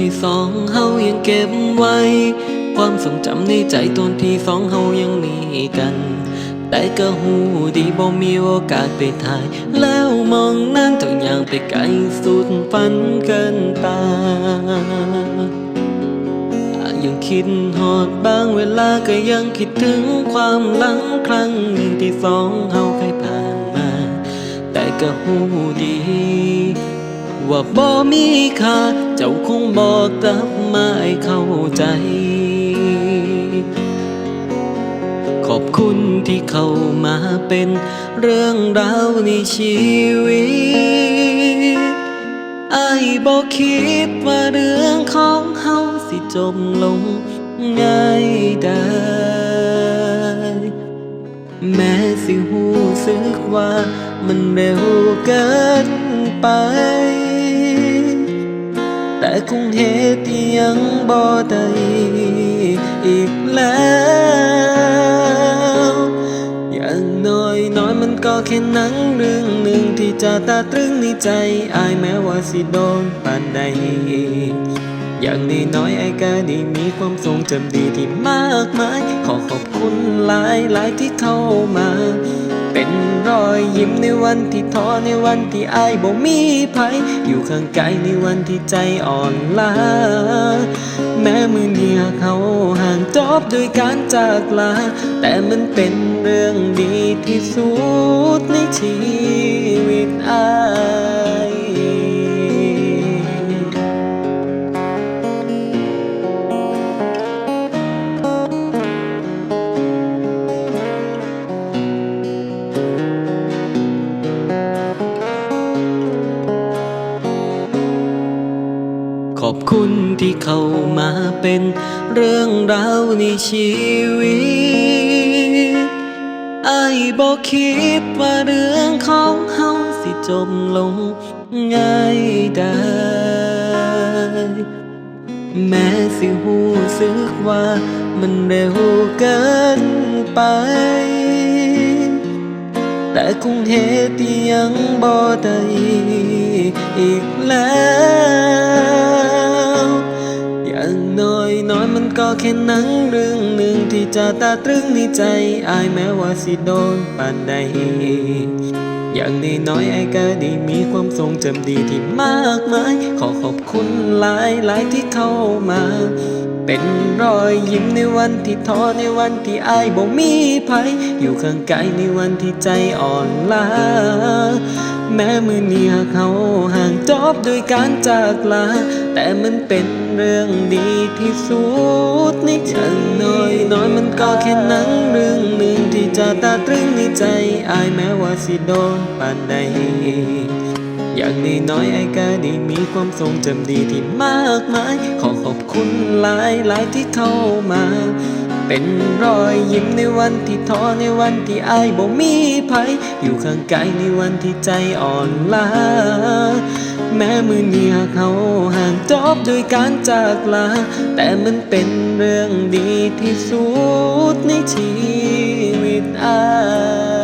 ที่สองเฮายังเก็บไว้ ความทรงจำในใจตอนที่สองเฮายังมีกัน แต่ก็หูดีบ่มีโอกาสไปถ่าย แล้วมองนั้นต้องอย่างไปไกลสุดฝันเกินตายังคิดหอดบางเวลาก็ยังคิดถึงความหลังครั้งหนึ่งที่สองเฮาเคยผ่านมา แต่ก็หูดี ว่าบ่มีค่า จ้าคงบอกกลับมาให้เข้าใจ ขอบคุณที่เข้ามาเป็นเรื่องราวในชีวิตไอ้บอกคิดว่าเรื่องของเฮาสิจบลงง่ายได้แม้สิหูสึกว่ามันเร็วเกินไป แต่คงเหตุที่ยังบ่ได้อีกแล้วอย่างน้อยน้อยมันก็แค่หนังเรื่องหนึ่งที่จะตาตรึงในใจอายแม้ว่าสิโดนปานใดอย่างน้อยๆไอ้ก็ได้มีความทรงจำดีที่มากมาย ขอขอบคุณหลายหลายๆที่เข้ามา เป็น รอยยิ้มในวันที่ท้อในวันที่อายบ่มีภัยอยู่ข้างกายในวันที่ใจอ่อนล้าแม้มือเนียเขาห่างจบด้วยการจากลา แต่มันเป็นเรื่องดีที่สุดในชีวิต อบคุณที่เข้ามาเป็นเรื่องราวในชีวิตไอ้บอกคิดว่าเรื่องของเฮาสิจบลงง่ายได้ แม้สิหูสึกว่ามันเร็วเกินไป แต่คงเหตุที่ยังบ่ได้อีกแล้ว มันก็แค่หนังเรื่องหนึ่งที่จะตาตรึงในใจอายแม้ว่าสิโดนปานใดอย่างน้อยไอ้ก็ได้มีความทรงจำดีที่มากมาย ขอขอบคุณหลายหลายที่เข้ามา เป็นรอยยิ้มในวันที่ท้อในวันที่อายบ่มีภัย อยู่ข้างกายในวันที่ใจอ่อนล้า แม้มือเนียเขาห่างจบด้วยการจากลา แต่มันเป็น เรื่องดีที่สุดในใจน้อยน้อยมันก็แค่หนังเรื่องหนึ่งที่จะตาตรึงในใจอายแม้ว่าสิโดนปานใดอย่างน้อยๆไอ้ก็ได้มีความทรงจำดีที่มากมาย ขอขอบคุณหลายหลายๆที่เข้ามา เป็นรอยยิ้มในวันที่ท้อในวันที่อายบ่มีภัยอยู่ข้างกายในวันที่ใจอ่อนล้าแม้มือเนียเขาห่างจบด้วยการจากลา แต่มันเป็นเรื่องดีที่สุดในชีวิตอาย